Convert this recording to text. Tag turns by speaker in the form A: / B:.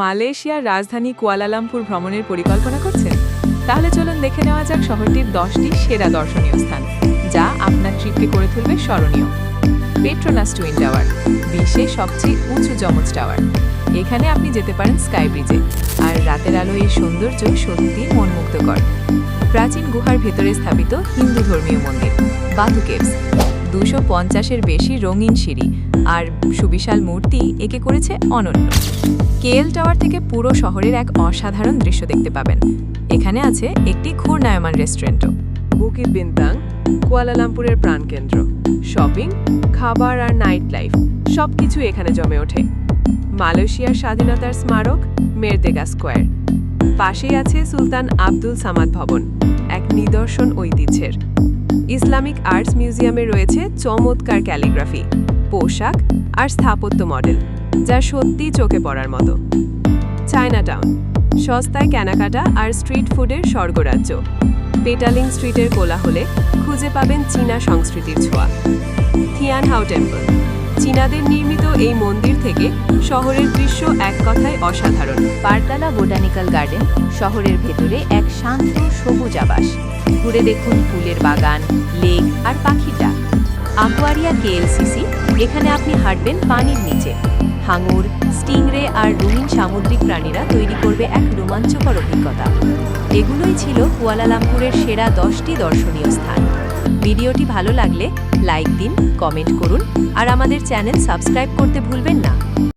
A: মালয়েশিয়ার রাজধানী কুয়ালালামপুর ভ্রমণের পরিকল্পনা করছেন? তাহলে চলুন দেখে নেওয়া যাক শহরটির দশটি সেরা দর্শনীয় স্থান, যা আপনার ট্রিপকে করে তুলবে স্মরণীয়। পেট্রোনাস টুইন টাওয়ার বিশ্বের সবচেয়ে উঁচু যমজ টাওয়ার। এখানে আপনি যেতে পারেন স্কাই ব্রিজে, আর রাতের আলো এই সৌন্দর্য সত্যি মনমুগ্ধকর। প্রাচীন গুহার ভেতরে স্থাপিত হিন্দু ধর্মীয় মন্দির বাতু কেভস, দুশো পঞ্চাশের বেশি রঙিন সিঁড়ি আর সুবিশাল মূর্তি একে করেছে অনন্য। কেএল টাওয়ার থেকে পুরো শহরের এক অসাধারণ দৃশ্য দেখতে পাবেন। এখানে আছে একটি ঘূর্ণায়মান রেস্টুরেন্টও বুকিত বিন্তাং কুয়ালালামপুরের প্রাণকেন্দ্র। শপিং, খাবার আর নাইট লাইফ সব কিছু এখানে জমে ওঠে। মালয়েশিয়ার স্বাধীনতার স্মারক মেরদেগা স্কোয়ার। পাশেই আছে সুলতান আব্দুল সামাদ ভবন, এক নিদর্শন ঐতিহ্যের। ইসলামিক আর্টস মিউজিয়ামে রয়েছে চমৎকার ক্যালিগ্রাফি। পোশাক আর স্থাপত্য মডেল, যা সত্যিই চোখে পড়ার মতো। চায়না টাউন সস্তায় কেনাকাটা আর স্ট্রিট ফুডের স্বর্গরাজ্য। পেটালিং স্ট্রিটের কোলাহলে খুঁজে পাবেন চীনা সংস্কৃতির ছোঁয়া। থিয়ানহাও টেম্পল, চীনাদের নির্মিত এই মন্দির থেকে শহরের দৃশ্য এক কথায় অসাধারণ।
B: পারতালা বোটানিক্যাল গার্ডেন, শহরের ভেতরে এক শান্ত সবুজ আবাস ঘুরে দেখুন ফুলের বাগান, লেক আর পাখির ডাক। আকুয়ারিয়া কেএলসিসি, এখানে আপনি হাঁটবেন পানির নিচে। হাঙুর, স্টিংরে আর রুমিন সামুদ্রিক প্রাণীরা তৈরি করবে এক রোমাঞ্চকর অভিজ্ঞতা। এগুলোই ছিল কুয়ালালামপুরের সেরা দশটি দর্শনীয় স্থান। ভিডিওটি ভালো লাগলে লাইক দিন, কমেন্ট করুন, আর আমাদের চ্যানেল সাবস্ক্রাইব করতে ভুলবেন না।